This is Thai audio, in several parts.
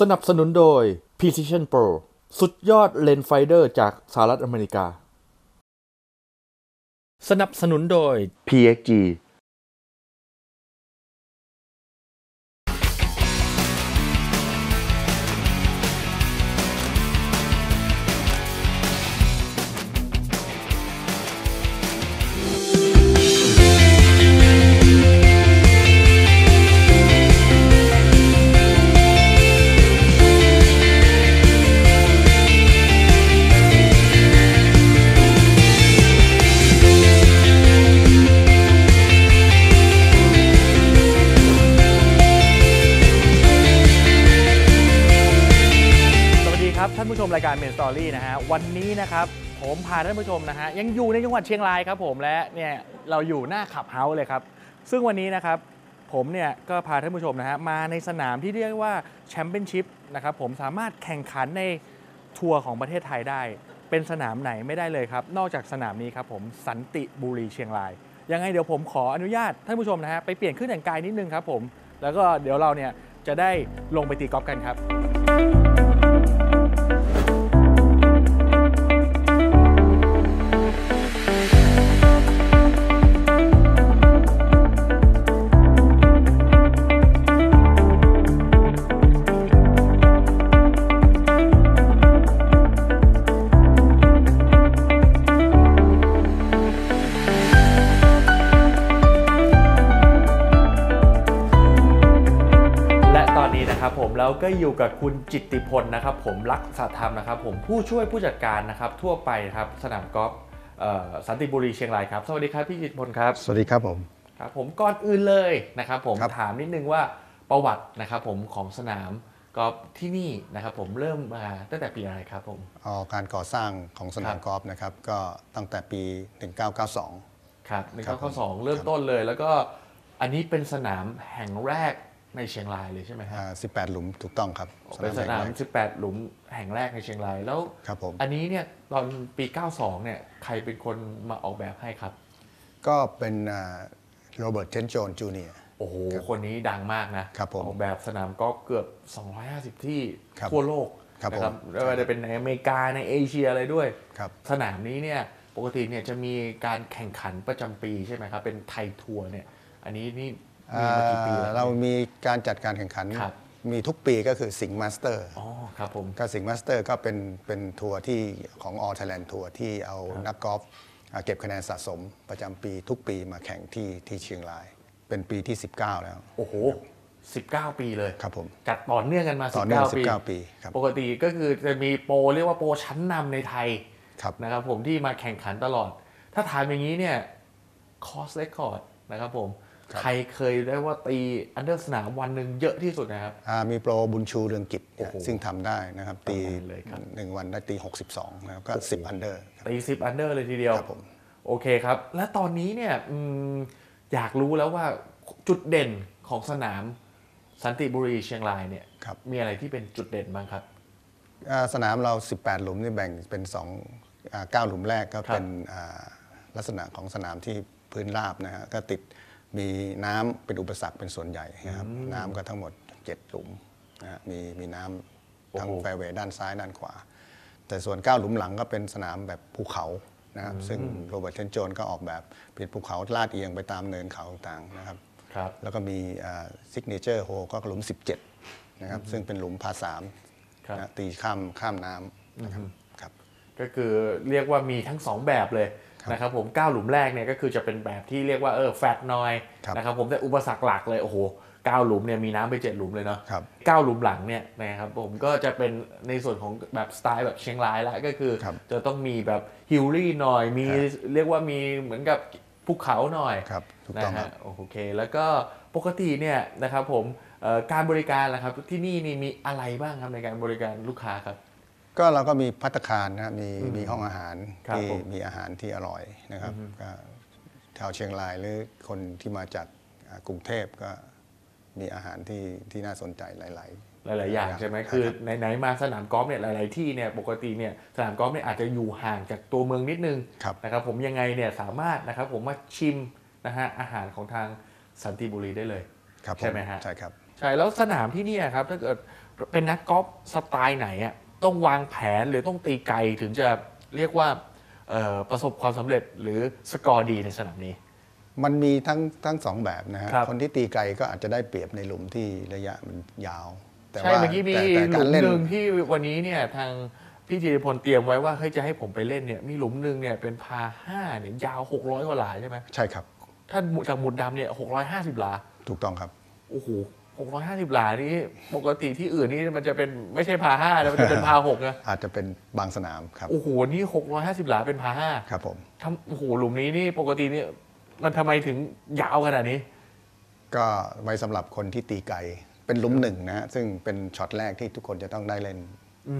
สนับสนุนโดย Precision Pro สุดยอดเลนส์ไฟเดอร์จากสหรัฐอเมริกา สนับสนุนโดย PXG รานผู้ชมรายการเมนสตอรี่นะฮะวันนี้นะครับผมพาท่านผู้ชมนะฮะยังอยู่ในจังหวัดเชียงรายครับผมและเนี่ยเราอยู่หน้าขับเฮาส์เลยครับ ซึ่งวันนี้นะครับผมเนี่ยก็พาท่านผู้ชมนะฮะมาในสนามที่เรียกว่าแชมเปี้ยนชิพนะครับผมสามารถแข่งขันในทัวร์ของประเทศไทยได้ เป็นสนามไหนไม่ได้เลยครับ นอกจากสนามนี้ครับผมสันติบุรีเชียงราย ยังไงเดี๋ยวผมขออนุญาตท่านผู้ชมนะฮะไปเปลี่ยนเครื่องแต่งกายนิดนึงครับผมแล้วก็เดี๋ยวเราเนี่ยจะได้ลงไปตีกอล์ฟกันครับ ก็อยู่กับคุณจิตติพลนะครับ ผมรักษาธรรมนะครับ ผมผู้ช่วยผู้จัดการนะครับ ทั่วไปครับสนามกอล์ฟเอ่อสันติบุรีเชียงรายครับ สวัสดีครับพี่จิตติพลครับ สวัสดีครับผมครับผมก่อนอื่นเลยนะครับ ผมครับถามนิดนึงว่าประวัตินะครับ ผมของสนามกอล์ฟที่นี่นะครับ ผมเริ่มมาตั้งแต่ปีอะไรครับผมเอาการก่อสร้างของสนาครับมกอล์ฟนะครับ ก็ตั้งแต่ปี 1992 ครับหนึ่งครัเก้าบผมสองเริ่มต้นเลย แล้วก็อันนี้เป็นสนามแห่งแรก ในเชียงรายเลยใช่ไหมครับอ่า18 หลุมถูกต้องครับเป็นสนามแห่งแรก 18 หลุมแห่งแรกในเชียงรายแล้ว ครับผม อันนี้เนี่ยตอนปี 92 เนี่ยใครเป็นคนมาออกแบบให้ครับ ก็เป็นโรเบิร์ตเทนโจนจูเนีย โอ้โห คนนี้ดังมากนะครับผมออกแบบสนามกอล์ฟเกือบ 250 ที่ครับทั่วโลกครับนะผมไม่ว่าจะเป็นในอเมริกาในเอเชียอะไรด้วย ครับ สนามนี้เนี่ยปกติเนี่ยจะมีการแข่งขันประจำปีใช่ไหมครับ เป็นไทยทัวร์เนี่ย อันนี้นี่ มีมากี่ปีแล้วอ่าเรามีการจัดการแข่งขัน ครับ มีทุกปีก็คือสิงห์มาสเตอร์ อ๋อครับผม ก็สิงห์มาสเตอร์ก็เป็นเป็นทัวร์ที่ของออ l ไทยแลนด์ทัวร์ที่เอานักกอล์ฟอ่าเก็บคะแนนสะสมประจำปีทุกปีมาแข่งที่ที่เชียงราย เป็นปีที่ 19 แล้ว โอ้โห 19 ปีเลยครับผมจัดต่อเนื่องกันมา ต่อเนื่อง19 ปี19ปีครับ ปกติก็คือจะมีโปรเรียกว่าโปรชั้นนำในไทยครับ นะครับผมที่มาแข่งขันตลอด ถ้าถามอย่างนี้เนี่ยคอสเรคคอร์ดนะครับผมครับ ใครเคยได้ว่าตีอันเดอร์สนามวันหนึ่งเยอะที่สุดนะครับ อ่ามีโปรบุญชูเรืองกิจเนี่ยโอ้โหซึ่งทำได้นะครับ ตีทำได้เลยครับ หนึ่งวันได้ตี 62นะครับก็ 10 อันเดอร์ ตีสิบอันเดอร์เลยทีเดียว ครับผม โอเคครับ และตอนนี้เนี่ยอืมอยากรู้แล้วว่าจุดเด่นของสนามสันติบุรีเชียงรายเนี่ยครับมีอะไรที่เป็นจุดเด่นบ้างครับ อ่าสนามเรา 18 หลุมนี่แบ่งเป็น2อ่า9หลุมแรกก็เป็นอ่าลักษณะของสนามที่พื้นราบนะฮะก็ติด มีน้ำเป็นอุปสรรคเป็นส่วนใหญ่นะครับน้ำก็ทั้งหมด7หลุมนะฮะมีมีน้ำทั้งโอ้โหแฟร์เวย์ด้านซ้ายด้านขวา แต่ส่วน 9 หลุมหลังก็เป็นสนามแบบภูเขานะครับซึ่งโรเบิร์ตเทนโจนก็ออกแบบเป็นภูเขาลาดเอียงไปตามเนินเขาต่างๆนะครับครับแล้วก็มีซิกเนเจอร์โฮก็หลุม 17นะครับซึ่งเป็นหลุมพาสามครับนะตีข้ามข้ามน้ำนะครับครับก็คือเรียกว่ามีทั้ง 2 แบบเลยครับ นะครับผม9หลุมแรกเนี่ยก็คือจะเป็นแบบที่เรียกว่าเออแฟตน้อยครับนะครับผมแต่อุปสรรคหลักเลยโอ้โห9หลุมเนี่ยมีน้ำไป7หลุมเลยเนาะครับ9หลุมหลังเนี่ยนะครับผมก็จะเป็นในส่วนของแบบสไตล์แบบเชียงรายละก็คือครับจะต้องมีแบบฮิลลี่หน่อยมีครับเรียกว่ามีเหมือนกับภูเขาหน่อยครับถูกนะต้องคฮะรับโอเค แล้วก็ปกติเนี่ยนะครับผมเอ่อการบริการล่ะครับที่นี่นี่มีอะไรบ้างครับในการบริการลูกค้าครับ ก็เราก็มีพัตตาคารนะมีมีห้องอาหารครับที่ผม มีอาหารที่อร่อยนะครับก็ชาวเชียงรายหรือคนที่มาจากอ่ากรุงเทพก็มีอาหารที่ที่น่าสนใจหลายหลาย ๆ อย่างใช่ไหมคือไหนๆมาสนามกอล์ฟเนี่ยหลาย ๆ ที่เนี่ยปกติเนี่ยสนามกอล์ฟเนี่ยอาจจะอยู่ห่างจากตัวเมืองนิดนึงครับ นะครับผมยังไงเนี่ยสามารถนะครับผมมาชิมนะฮะอาหารของทางสันติบุรีได้เลยๆครับผใช่ไหมฮะ ใช่ครับ ใช่แล้วสนามที่เนี่ยครับถ้าเกิดเป็นนักกอล์ฟสไตล์ไหนอะ ต้องวางแผนหรือต้องตีไกลถึงจะเรียกว่าเอ่อประสบความสำเร็จหรือสกอร์ดีในสนามนี้ มันมีทั้งทั้งสองแบบนะฮะครับคนที่ตีไกลก็อาจจะได้เปรียบในหลุมที่ระยะมันยาว แต่ใช่ว่าเมื่อกี้มีแต่แต่หลุการมเล่นหนึ่งที่วันนี้เนี่ยทางพี่ธีรพลเตรียมไว้ว่าเฮ้ยจะให้ผมไปเล่นเนี่ยมีหลุมหนึ่งเนี่ยเป็นพาห้าเนี่ยยาว 600กว่าหลาใช่ไหมใช่ครับ ถ้าจากหมุดดำเนี่ย650หลา ถูกต้องครับโอ้โห 650 หลานี่ปกติที่อื่นนี่มันจะเป็นไม่ใช่พาห้านะมันจะเป็นพาหกนะอาจจะเป็นบางสนามครับ โอ้โห นี่ 650 หลาเป็นพาห้าครับผมทำโอ้โหหลุมนี้นี่ปกตินี่มันทำไมถึงยาวขนาดนี้ ก็ไว้สำหรับคนที่ตีไกลเป็นหลุมหนึ่งนะฮะซึ่งเป็นช็อตแรกที่ทุกคนจะต้องได้เล่น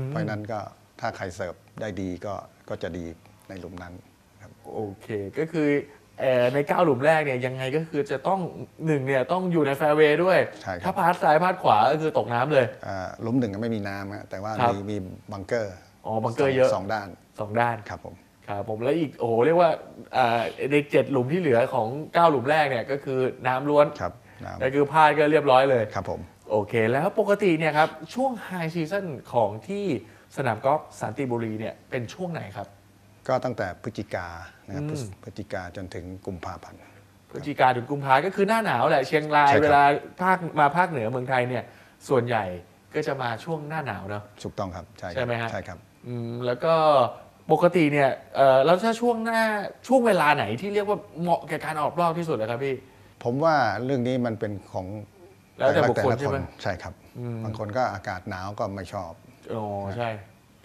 เพราะฉะนั้นก็ถ้าใครเสิร์ฟได้ดีก็ก็จะดีในหลุมนั้นครับ โอเค ก็คือเอ่อ ในเก้าหลุมแรกเนี่ยยังไงก็คือจะต้องหนึ่งเนี่ยต้องอยู่ในแฟร์เวย์ด้วย ใช่ครับ ถ้าพาดซ้ายพาดขวาก็คือตกน้ำเลย อ่าหลุมหนึ่งก็ไม่มีน้ำฮะแต่ว่าครับ มีมีบังเกอร์อ๋อ บังเกอร์เยอะสองด้านสองด้าน ครับผม ครับผมแล้วอีกโอ้โหเรียกว่าอ่าในเจ็ดหลุมที่เหลือของเก้าหลุมแรกเนี่ยก็คือน้ำล้วนครับน้ก็คือพลาดก็เรียบร้อยเลยำครับผม โอเค แล้วปกติเนี่ยครับ ช่วงไฮซีซั o นของที่สนามกอล์ฟสันติบุรีเนี่ยเป็นช่วงไหนครับ ก็ตั้งแต่พฤศจิกา นะครับอืมพฤศจิกาจนถึงกุมภาพันธ์ พฤศจิกาถึงกุมภาก็คือหน้าหนาวแหละเชียงราย ใช่ครับ เวลาภาคมาภาคเหนือเมืองไทยเนี่ยส่วนใหญ่ก็จะมาช่วงหน้าหนาวเนาะ ถูกต้องครับใช่ใช่ไหมฮะ ใช่ครับ อืมแล้วก็ปกติเนี่ยเอ่อแล้วถ้าช่วงหน้าช่วงเวลาไหนที่เรียกว่าเหมาะแก่การออกรอบที่สุดเลยครับพี่ ผมว่าเรื่องนี้มันเป็นของแล้วแต่บุคคลละใช่ไหม ใช่ครับอืมบางคนก็อากาศหนาวก็ไม่ชอบ อ๋อใช่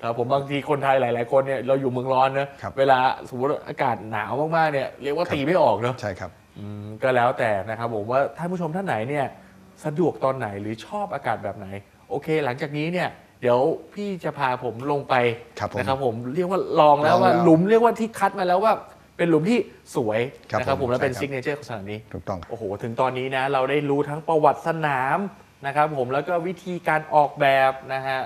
ครับผมบางทีคนไทยหลาย ๆ คนเนี่ยเราอยู่เมืองร้อนนะครับ เวลาสมมติอากาศหนาวมากๆเนี่ยเรียกว่าครับตีไม่ออกเนาะใช่ครับ อืมก็แล้วแต่นะครับผมว่าท่านผู้ชมท่านไหนเนี่ยสะดวกตอนไหนหรือชอบอากาศแบบไหน โอเค หลังจากนี้เนี่ยเดี๋ยวพี่จะพาผมลงไปครับผมนะครับผมเรียกว่าลองแล้วลองว่าแล้วหลุมเรียกว่าที่คัดมาแล้วว่าเป็นหลุมที่สวยครับนะครับผมผมและเป็นใช่ครับ ซิกเนเจอร์ของสนามนี้ ถูกต้องโอ้โห ถึงตอนนี้นะ เราได้รู้ทั้งประวัติสนามนะครับผม แล้วก็วิธีการออกแบบนะฮะ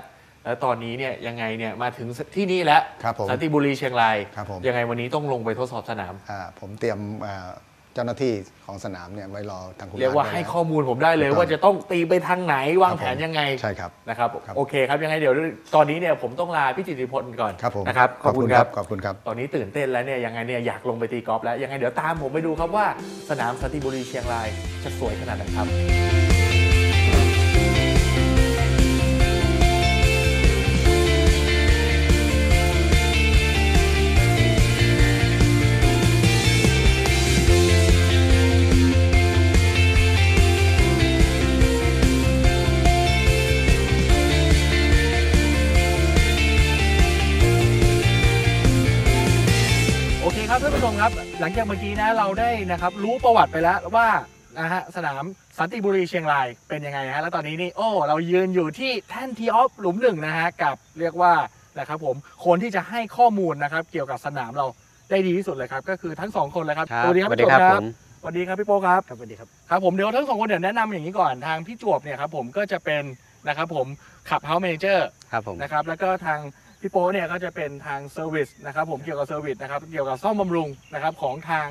แล้วตอนนี้เนี่ยยังไงเนี่ยมาถึงที่นี่แล้วครับผมสันติบุรีเชียงรายครับผม ยังไงวันนี้ต้องลงไปทดสอบสนาม อ่าผมเตรียมอ่าเจ้าหน้าที่ของสนามเนี่ยไว้รอทางคุณเรียกว่าไให้ข้อมูลผมได้เลย ถูกต้องว่าจะต้องตีไปทางไหนวางแผนครับผมยังไงใช่ครับนะครับ ครับ โอเคครับยังไงเดี๋ยวตอนนี้เนี่ยผมต้องลาพี่จิตติพลก่อนครับผมนะครับขอบคุณครับ ขอบคุณครับ ตอนนี้ตื่นเต้นแล้วเนี่ยยังไงเนี่ยอยากลงไปตีกอล์ฟแล้วยังไงเดี๋ยวตามผมไปดูครับว่าสนามสันติบุรีเชียงรายจะสวยขนาดไหนครับ หลังจากเมื่อกี้นะเราได้นะครับรู้ประวัติไปแล้วว่านะฮะสนามสันติบุรีเชียงรายเป็นยังไงนะฮะแล้วตอนนี้นี่โอ้เรายืนอยู่ที่แท่นทีออฟหลุมหนึ่งนะฮะกับเรียกว่านะครับผมคนที่จะให้ข้อมูลนะครับเกี่ยวกับสนามเราได้ดีที่สุดเลยครับก็คือทั้งสองคนเลยครับครับสวัสดีครับสวัสพี่ดีจวบครับครับผมสวัสดีครับพี่โป๊ครับครับสวัสดีครับครับผมเดี๋ยวทั้งสองคนเดี๋ยวแนะนำอย่างนี้ก่อนทางพี่จวบเนี่ยครับผมก็จะเป็นนะครับผมขับเฮาส์แมเนเจอร์ครับผมนะครับแล้วก็ทาง พี่โป้เนี่ยก็จะเป็นทางเซอร์วิสนะครับผมเกี่ยวกับเซอร์วิสนะครับเกี่ยวกับซ่อมบำรุงนะครับของทาง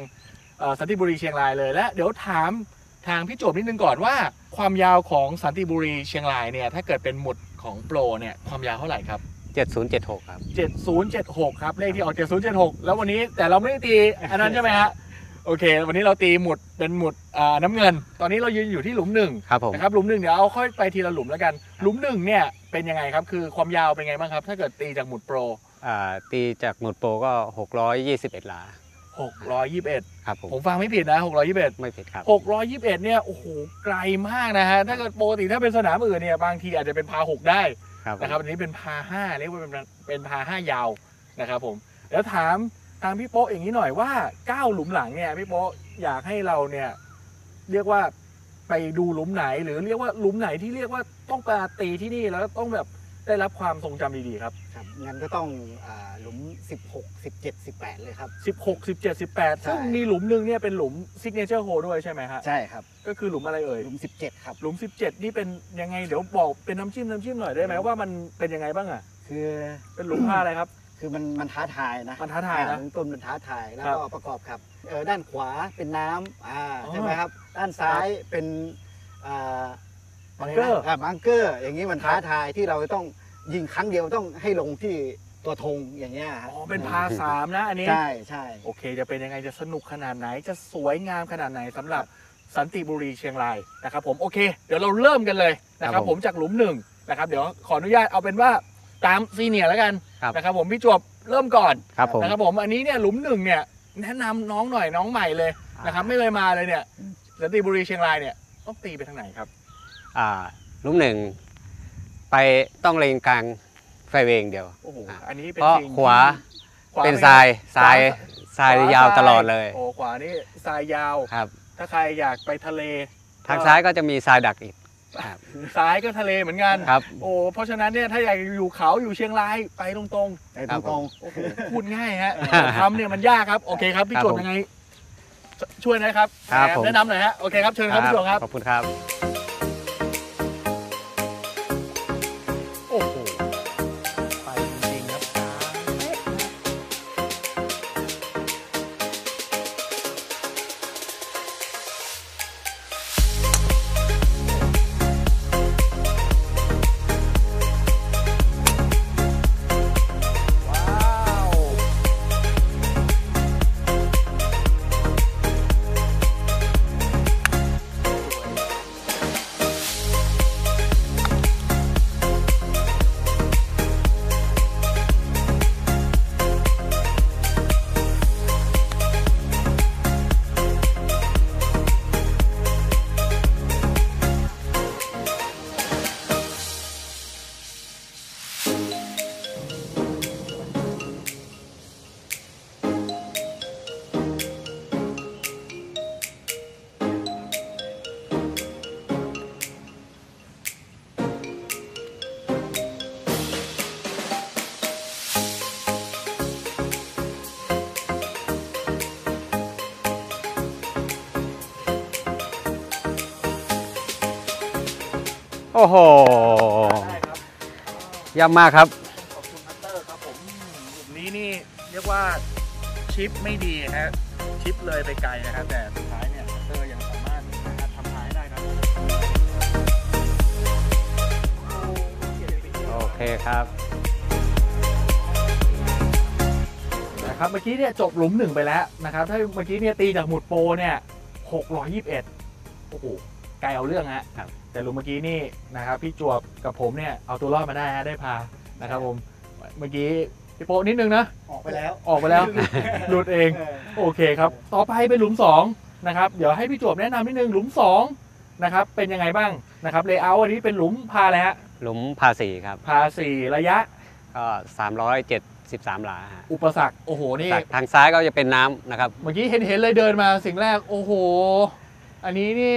เอ่อสันติบุรีเชียงรายเลยและเดี๋ยวถามทางพี่โจบนิดนึงก่อนว่าความยาวของสันติบุรีเชียงรายเนี่ยถ้าเกิดเป็นหมุดของโปรเนี่ยความยาวเท่าไหร่ครับ 7076 ครับ 7076 ครับ เลขที่ออก 7076 แล้ววันนี้แต่เราไม่ได้ตีอันนั้นใช่ไหมฮะโอเค วันนี้เราตีหมุดเป็นหมุดอ่าน้ำเงิน ตอนนี้เรายืนอยู่ที่หลุมหนึ่งครับผมนะครับหลุมหนึ่งเดี๋ยวเอาค่อยไปทีละหลุมแล้วกัน หลุมหนึ่งเนี่ย เป็นยังไงครับ คือความยาวเป็นไงบ้างครับ ถ้าเกิดตีจากหมุดโปร อ่าตีจากหมุดโปรก็ 621หลา621 ครับผมผมฟังไม่ผิดนะ 621 ไม่ผิดครับ621 เนี่ย โอ้โห ไกลมากนะฮะ ถ้าเกิดปกติถ้าเป็นสนามอื่นเนี่ย บางทีอาจจะเป็นพา 6 ได้ครับผมนะครับ อันนี้เป็นพา 5 เรียกว่าเป็นเป็นพา 5 ยาวนะครับผม แล้วถามทางพี่โป๊ะอย่างนี้หน่อยว่า 9 หลุมหลังเนี่ยพี่โป๊ะอยากให้เราเนี่ย เรียกว่าไปดูหลุมไหนหรือเรียกว่าหลุมไหนที่เรียกว่า ต้องไปตีที่นี่แล้วต้องแบบได้รับความทรงจำดีๆครับ ครับงั้นก็ต้องอาหลุม 16 17 18 เลยครับ 16 17 18ใช่ซึ่งมีหลุมหนึ่งเนี่ยเป็นหลุมซิกเนเจอร์โฮด้วยใช่ไหมฮะใช่ครับ ก็คือหลุมอะไรเอ่ย หลุม 17 ครับ หลุม 17 นี่เป็นยังไงเดี๋ยวบอกเป็นน้ำจิ้มน้ำจิ้มหน่อยได้ไหมว่ามันเป็นยังไงบ้างอะ คือเป็นหลุมผ้าอะไรครับ คือมันมันท้าทายนะมันท้าทายนะ อ่หลุมต้นมันท้าทายแล้วครับก็ประกอบกับเออด้านขวาเป็นน้ำอ่าอ๋อใช่ไหมครับ ด้านซ้ายเป็นอ่าป บังเกอร์ะไนะบังเกอร์อย่างนี้มันท้าทายที่เราต้องยิงครั้งเดียวต้องให้ลงที่ตัวธงอย่างเงี้ยฮะอ๋อเป็นพาสามนะอันนี้ใช่ใช่โอเค จะเป็นยังไงจะสนุกขนาดไหนจะสวยงามขนาดไหนสำหรับสันติบุรีเชียงรายนะครับผมโอเค เดี๋ยวเราเริ่มกันเลยนะคครัรับบผมผมจากหลุมหนึ่งนะครับเดี๋ยวขออนุญาตเอาเป็นว่าตามซีเนียร์แล้วกันครับนะครับผมพี่จวบเริ่มก่อนครับผมนะครับผมอันนี้เนี่ยหลุมหนึ่งเนี่ยแนะนำน้องหน่อยน้องใหม่เลยนะครับไม่เคยมาเลยเนี่ยสันติบุรีเชียงรายเนี่ยต้องตีไปทางไหนครับอ่าห ลุมหนึ่งไปต้องเลงกลางไฟเวย์อย่างเดียว โอ้โหอะอันนี้เป็นเพราะสิ่งที่ขวาขวาเป็นไงทรายทรายขวทรายขวยาวทรตลอดเลยโอ้ขวานี่ทรายยาวครับ ถ้าใครอยากไปทะเล ทางซ้ายก็จะมีทรายดักอีกครับซ้ายก็ทะเลเหมือนกันครับโอ้เพราะฉะนั้นเนี่ยถ้าอยากอยู่เขาอยู่เชียงรายไปตรงไอ้ตรงๆโอ้โหพูดง่ายฮะทำเนี่ยมันยากครับโอเคครับพี่ครับจวบผมยังไง ช่วยนะครับครับผมแนะนำหน่อยฮะโอเคครับเชิญครับพี่จวบครับขอบคุณครับ อ้โหได้ครับเย่ำมากครับ ขอบคุณพัตเตอร์ครับผมอืมกลุ่มนี้นี่เรียกว่าชิปไม่ดีฮะชิปเลยไปไกลนะครับแต่สุดท้ายเนี่ยพัตเตอร์ยังสามารถนะครับทำท้ายได้ครับโอเคครับ นะครับเมื่อกี้เนี่ยจบหลุมหนึ่งไปแล้วนะครับ ถ้าเมื่อกี้เนี่ยตีจากหมุดโปรเนี่ย621 โอ้โห ไกลเอาเรื่องฮะครับ แต่หลุมเมื่อกี้นี่นะครับพี่จวบกับผมเนี่ยเอาตัวรอดมาได้ฮะได้พานะครับผมเมื่อกี้พี่โปะนิดนึงนะออกไปแล้วออกไปแล้ว หลุดเองเออโอเคครับ ต่อไปเป็นหลุม2นะครับเดี๋ยวให้พี่จวบแนะนำนิดนึงหลุม2นะครับเป็นยังไงบ้างนะครับเลเยอร์อันนี้เป็นหลุมพาแล้วหลุมพาสีครับพาสี่ระยะก็373 หลาฮะอุปสรรคโอ้โหนี่จากทางซ้ายก็จะเป็นน้ำนะครับ เมื่อกี้เห็นเห็นเลยเดินมาสิ่งแรกโอ้โห อันนี้นี่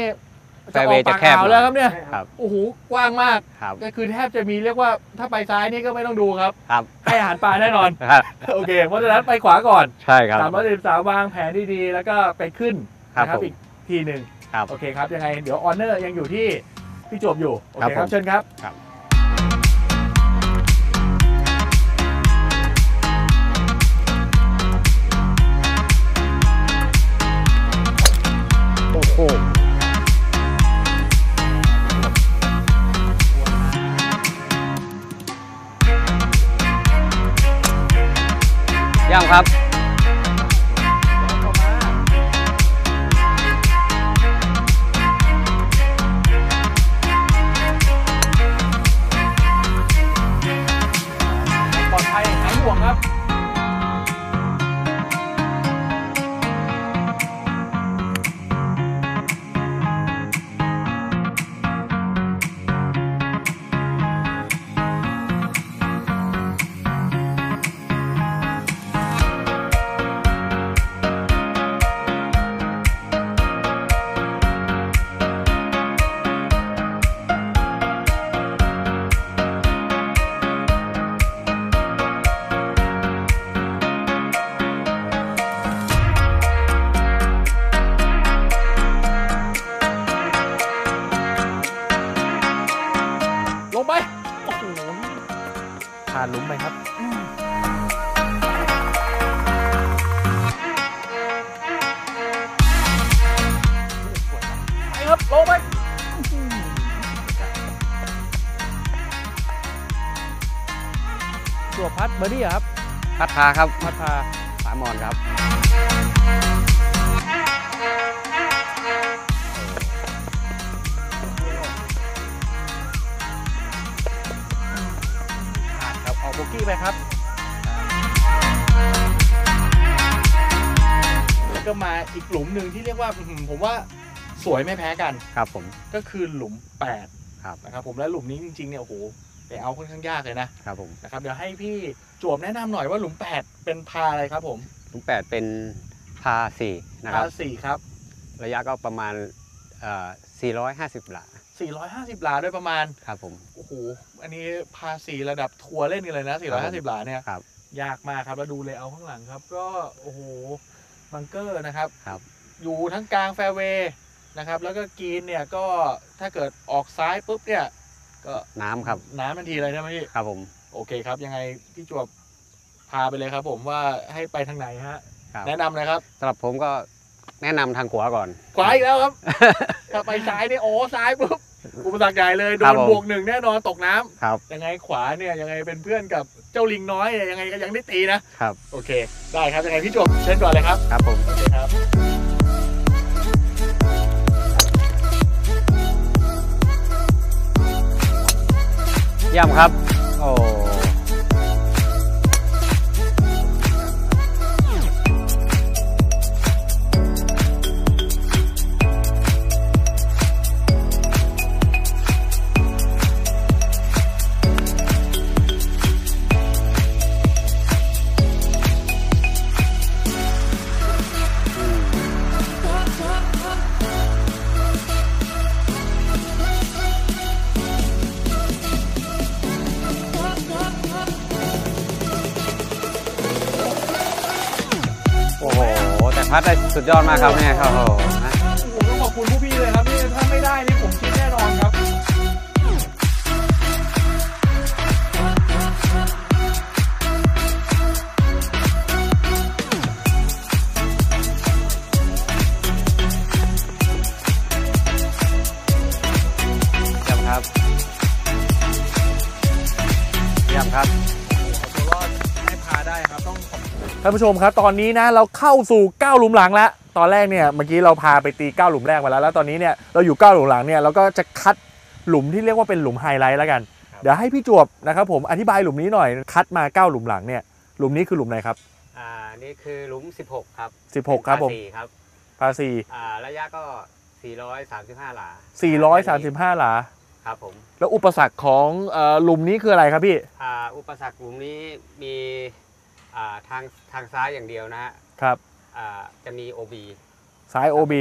จะออก Fairway ปากจะแคบอ่าวแล้วครับเนี่ยครับ โอ้โหกว้างมากครับก็คือแทบจะมีเรียกว่าถ้าไปซ้ายนี่ก็ไม่ต้องดูครับ ครับให้อาหารปลาแน่นอน ครับ โอเคเพราะฉะนั้นไปขวาก่อน ใช่ครับสามร้อยสิบสามวางแผนดีๆ แล้วก็ไปขึ้นครับนะครับผม อีกทีหนึ่งครับ โอเคครับยังไงเดี๋ยวออนเนอร์ยังอยู่ที่พี่จวบอยู่ โอเคคครัรับบผมเชิญครับ ครับ ยังครับ จั่วพัดเบอร์ดี้อะครับ พัดพาครับพัดพาสามมอนครับ ผ่านครับออกโบกี้ไปครับ แล้วก็มาอีกหลุมหนึ่งที่เรียกว่าอื้อหือผมว่าสวยไม่แพ้กัน ครับผม ก็คือหลุม 8 ครับ นะครับผมและหลุมนี้จริงๆเนี่ยโอ้โห ไปเอาค่อนข้างยากเลยนะครับผมนะครับเดี๋ยวให้พี่จวบแนะนำหน่อยว่าหลุม8เป็นพาอะไรครับผมลุงแปดเป็นพาสี่นะครับ พาสี่ครับระยะก็ประมาณเอ่อ450 หลา450หลาโดยประมาณครับผม โอ้โหอันนี้พาสี่ระดับทัวร์เล่นกันเลยนะ450หลาเนี่ยครับยากมากครับแล้วดูเลยเอาข้างหลังครับ ก็โอ้โหบังเกอร์นะครับ ครับ อยู่ทั้งกลางแฟร์เวย์นะครับ แล้วก็กรีนเนี่ยก็ถ้าเกิดออกซ้ายปุ๊บเนี่ย ก็น้ำครับน้ำทันทีเลยใช่ไหมพี่ ครับผมโอเคครับ ยังไงพี่จวบพาไปเลยครับ ผมว่าให้ไปทางไหนฮะ ครับแนะนำเลยครับ สำหรับผมก็แนะนำทางขวาก่อน ขวาอีกแล้วครับ ถ้าไปซ้ายเนี่ยโอ้ซ้ายปุ๊บอุปสรรคใหญ่เลยโดครับนผม บวกหนึ่งแน่นอนตกน้ำครับ ยังไงขวาเนี่ยยังไงเป็นเพื่อนกับเจ้าลิงน้อยเนี่ยยังไงก็ยังได้ตีนะครับ โอเค ได้ครับยังไงพี่จวบเชิญก่อนเลยครับ ครับผม โอเคครับ ยี่ยมครับ โอ้ สุดยอดมากครับแม่ครับโอ้โหนะ ผมต้องขอบคุณผู้ ท่านผู้ชมครับตอนนี้นะเราเข้าสู่9หลุมหลังแล้วตอนแรกเนี่ยเมื่อกี้เราพาไปตี9หลุมแรกมาแล้วแล้วตอนนี้เนี่ยเราอยู่9หลุมหลังเนี่ยเราก็จะคัดหลุมที่เรียกว่าเป็นหลุมไฮไลท์แล้วกัน เดี๋ยวให้พี่จวบนะครับผมอธิบายหลุมนี้หน่อยคัดมา9หลุมหลังเนี่ยหลุมนี้คือหลุมไหนครับอ่านี่คือหลุม 16 ครับ 16 ครับผมสี่ครับพาซีอ่าระยะก็ 435 หลา 435 หลาครับผมแล้วอุปสรรคของเอ่อหลุมนี้คืออะไรครับพี่อ่าอุปสรรคหลุมนี้มี อ่าทางทางซ้ายอย่างเดียวนะฮะครับอ่าจะมี OB ซ้าย OB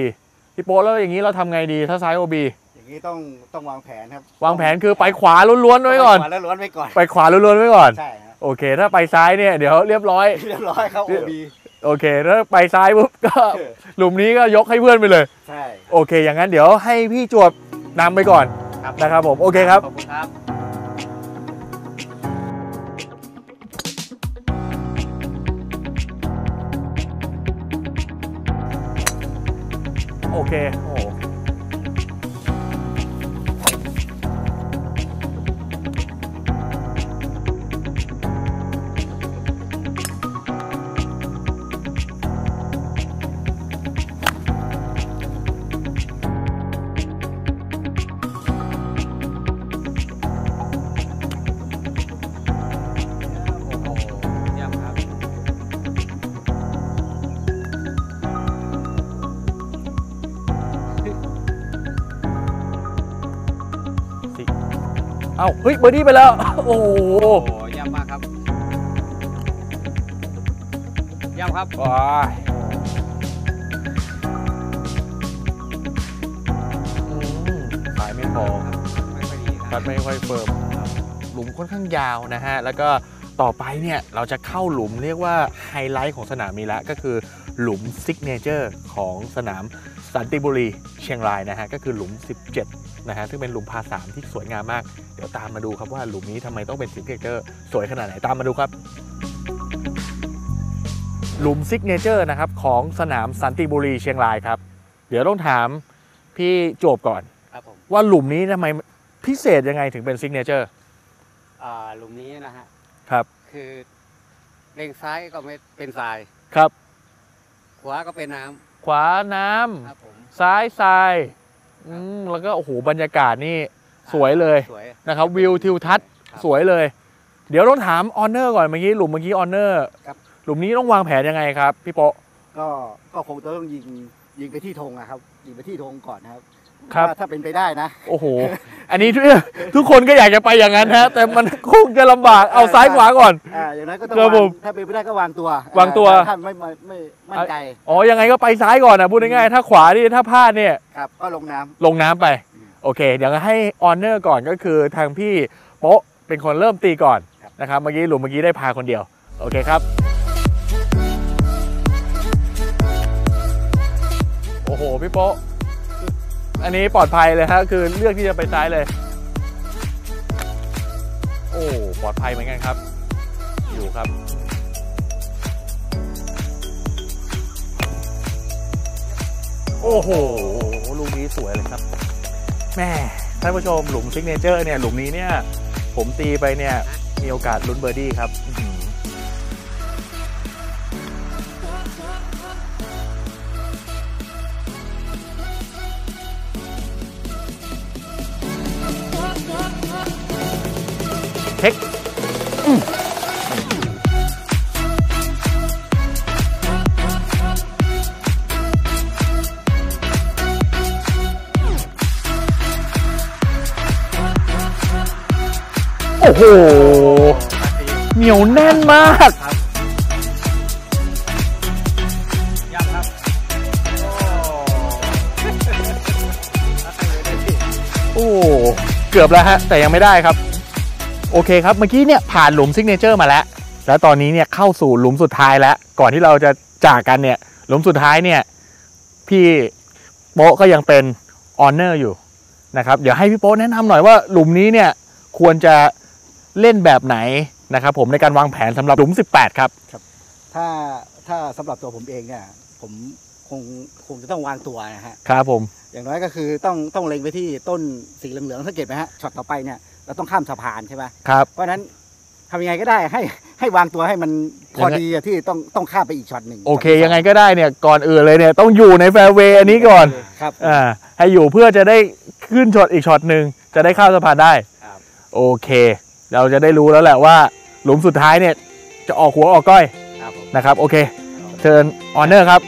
พี่โป๊ะแล้วอย่างนี้เราทำไงดีถ้าซ้าย OB อย่างนี้ต้องต้องวางแผนครับวางแผนคือไปขวาล้วนๆไว้ก่อนไปขวาแล้วล้วนไว้ก่อนไปขวาล้วนๆไว้ก่อน ใช่ฮะโอเค ถ้าไปซ้ายเนี่ยเดี๋ยวเรียบร้อย เรียบร้อยครับ OB โอเคถ้าไปซ้ายปุ๊บก็ หลุมนี้ก็ยกให้เพื่อนไปเลย ใช่โอเค อย่างนั้นเดี๋ยวให้พี่จวบนำไปก่อนครับนะครับผมโอเคครับ ขอบคุณครับ โเอ้าเฮ้ยเบอร์ดี้ไปแล้ว โอ้โหโอ้โหเยี่ยมมากครับเยี่ยมครับว้ายอืมสายไม่พอไม่ค่อยดีคพัรัดบไม่ค่อยเฟิร์มหลุมค่อนข้างยาวนะฮะ แล้วก็ต่อไปเนี่ยเราจะเข้าหลุมเรียกว่าไฮไลท์ของสนามนี้แล้วก็คือหลุมซิกเนเจอร์ของสนามสันติบุรีเชียงรายนะฮะ ก็คือหลุม 17 นะฮะซึ่งเป็นหลุมพาสามที่สวยงามมาก เดี๋ยวตามมาดูครับว่าหลุมนี้ทำไมต้องเป็นซิกเนเจอร์สวยขนาดไหนตามมาดูครับ หลุมซิกเนเจอร์นะครับของสนามสันติบุรีเชียงรายครับ เดี๋ยวต้องถามพี่โจบก่อนครับผมว่าหลุมนี้ทำไมพิเศษยังไงถึงเป็นซิกเนเจอร์อ่าหลุมนี้นะฮะครับคคือเลงซ้ายก็ไม่เป็นทรายครับ ขวาก็เป็นน้ำขวาน้ำครับผมซ้ายทราย อืมแล้วก็โอ้โหบรรยากาศนี่สวยเลยสวยนะครับวิวทิวทัศน์ครับสวยเลย เดี๋ยวต้องถามออนเนอร์ก่อนเมื่อกี้หลุมเมื่อกี้ออนเนอร์ครับหลุมนี้ต้องวางแผนยังไงครับ พี่โปะก็ก็คงจะต้องยิงยิงไปที่ธงนะครับยิงไปที่ธงก่อนนะครับ ครับถ้าถ้าเป็นไปได้นะ โอ้โห อันนี้ทุกทุกคนก็อยากจะไปอย่างนั้นฮะ แต่มันคงจะลำบาก เอาซ้ายขวาก่อน อ่าอย่างนั้นก็ต้องครับวาผงมถ้าเป็นไปได้ก็วางตัววางตัวอ่ถ้าไม่ไม่ไม่มั่นใจอ๋อ ยังไงก็ไปซ้ายก่อนนะพูดง่ายๆ ถ้าขวานี่ถ้าพลาดเนี่ย ครับ ก็ลงน้ำ ลงน้ำไปโอเค เดี๋ยวให้ออนเนอร์ก่อนก็คือทางพี่โป๊ะเป็นคนเริ่มตีก่อนครับ นะครับเมื่อกี้หลุมเมื่อกี้ได้พาคนเดียว โอเคครับ โอ้โห พี่โป๊ะ อันนี้ปลอดภัยเลยฮะคือเลือกที่จะไปซ้ายเลย โอ้ปลอดภัยเหมือนกันครับ อยู่ครับ โอ้โหลูกนี้สวยเลยครับแม่ท่านผู้ชมหลุมซิกเนเจอร์เนี่ยหลุมนี้เนี่ย ผมตีไปเนี่ยมีโอกาสลุ้นเบอร์ดี้ครับ เกือบแล้วฮะแต่ยังไม่ได้ครับ โอเคครับเมื่อกี้เนี่ยผ่านหลุมซิกเนเจอร์มาแล้ว แล้วตอนนี้เนี่ยเข้าสู่หลุมสุดท้ายแล้ว ก่อนที่เราจะจากกันเนี่ยหลุมสุดท้ายเนี่ยพี่โป๊ะก็ยังเป็นออนเนอร์อยู่นะครับเดี๋ยวให้พี่โป๊ะแนะนำหน่อยว่าหลุมนี้เนี่ยควรจะเล่นแบบไหนนะครับผมในการวางแผนสำหรับหลุม 18 ครับถ้าถ้าสำหรับตัวผมเองเนี่ยผมคงคงจะต้องวางตัวนะฮะครับผม อย่างน้อยก็คือต้องต้องเล็งไปที่ต้นสีเหลืองๆสังเกตไหมฮะช็อตต่อไปเนี่ยเราต้องข้ามสะพานใช่ไหมครับเพราะฉะนั้นทำยังไงก็ได้ให้ให้วางตัวให้มันพอยังไงดีอะที่ต้องต้องข้ามไปอีกช็อตหนึ่งโอเค ยังไงก็ได้เนี่ยก่อนอื่นเลยเนี่ยต้องอยู่ในแฟร์เวย์อันนี้ก่อนครับอ่าให้อยู่เพื่อจะได้ขึ้นช็อตอีกช็อตหนึ่งจะได้ข้ามสะพานได้ครับโอเค เราจะได้รู้แล้วแหละว่า หลุมสุดท้ายเนี่ยจะออกหัวออกก้อยครับผมนะครับ โอเค เชิญออนเนอร์ครับ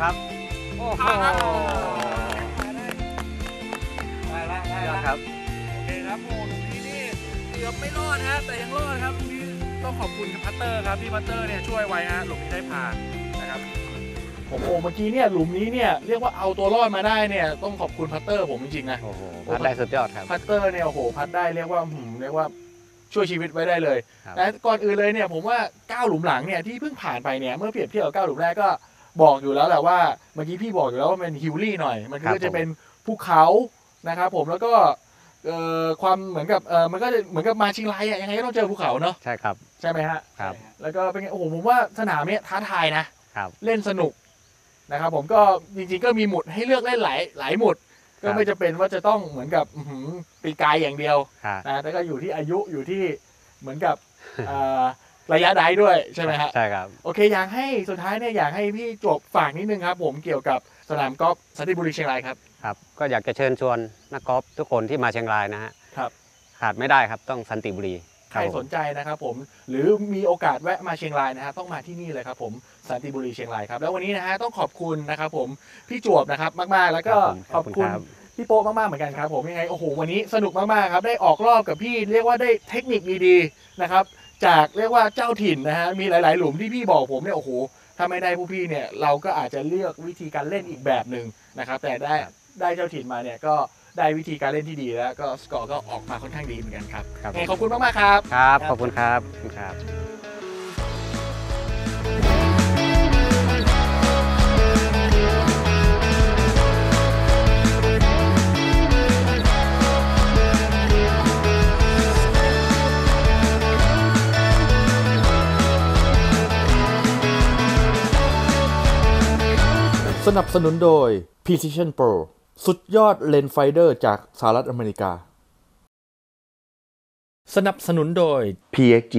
ครับ โอ้โหยอดครับ โอเคครับโอ้หลุมนี้นี่เกือบไม่รอดฮะแต่ยังรอดครับหลุมนี้ต้องขอบคุณพัตเตอร์ครับพี่พัตเตอร์เนี่ยช่วยไว้ฮะหลุมนี้ได้ผ่านนะครับ ผมโอ้เมื่อกี้เนี่ยหลุมนี้เนี่ยเรียกว่าเอาตัวรอดมาได้เนี่ยต้องขอบคุณพัตเตอร์ผมจริงๆนะ โอ้โหพัดได้สุดยอดครับ พัตเตอร์เนี่ยโอ้โหพัดได้เรียกว่าหืมเรียกว่าช่วยชีวิตไว้ได้เลยครับ แต่ก่อนอื่นเลยเนี่ยผมว่า 9 หลุมหลังเนี่ยที่เพิ่งผ่านไปเนี่ยเมื่อเปรียบเทียบกับ9หลุมแรกก็ บอกอยู่แล้วแหละว่าเมื่อกี้พี่บอกอยู่แล้วว่ามันฮิลลี่หน่อย มันก็จะเป็นภูเขานะครับผมแล้วก็เอ่อความเหมือนกับเออมันก็จะเหมือนกับมาเชิงรายอะยังไงก็ต้องเจอภูเขาเนาะใช่ครับใช่ไหมฮะครับแล้วก็เป็นไงโอ้โหผมว่าสนามเนี้ยท้าทายนะครับเล่นสนุกนะครับผมก็จริงๆก็มีหมุดให้เลือกเล่นหลายหลายหมุด ก็ไม่จะเป็นว่าจะต้องเหมือนกับอื้อหือปีกายอย่างเดียวครับนะแต่ก็อยู่ที่อายุอยู่ที่เหมือนกับเอ่อ ระยะใดด้วยใช่ไหมฮะใช่ครับโอเคอยากให้สุดท้ายเนี่ยอยากให้พี่จบฝากนิดนึงครับ ผมเกี่ยวกับสนามกอล์ฟสันติบุรีเชียงรายครับครับก็อยากจะเชิญชวนนักกอล์ฟทุกคนที่มาเชียงรายนะฮะครับขาดไม่ได้ครับต้องสันติบุรีใครบผมสนใจนะครับผมหรือมีโอกาสแวะมาเชียงรายนะฮะต้องมาที่นี่เลยครับผมสันติบุรีเชียงรายครับแล้ววันนี้นะฮะต้องขอบคุณนะครับผมพี่จวบนะครับมาก ๆ แล้วก็ครับผมขอบคุณขอบคุณครับพี่โป๊ะมาก ๆ เหมือนกันครับผมยังไงโอ้โหวันนี้สนุกมาก ๆ ครับ ได้ออกรอบกับพี่เรียกว่าได้เทคนิคดี ๆ นะครับ จากเรียกว่าเจ้าถิ่นนะฮะมีหลาย ๆ หลุมที่พี่บอกผมเนี่ยโอ้โหถ้าไม่ได้ผู้พี่เนี่ยเราก็อาจจะเลือกวิธีการเล่นอีกแบบหนึ่งนะครับ แต่ได้ได้เจ้าถิ่นมาเนี่ยก็ได้วิธีการเล่นที่ดีแล้วก็สกอร์ก็ออกมาค่อนข้างดีเหมือนกันครับครับยังไงขอบคุณมากๆครับ ครับ ขอบคุณครับขอบคุณครับ สนับสนุนโดย Precision Pro สุดยอดเลนส์ไฟเดอร์จากสหรัฐอเมริกา สนับสนุนโดย PXG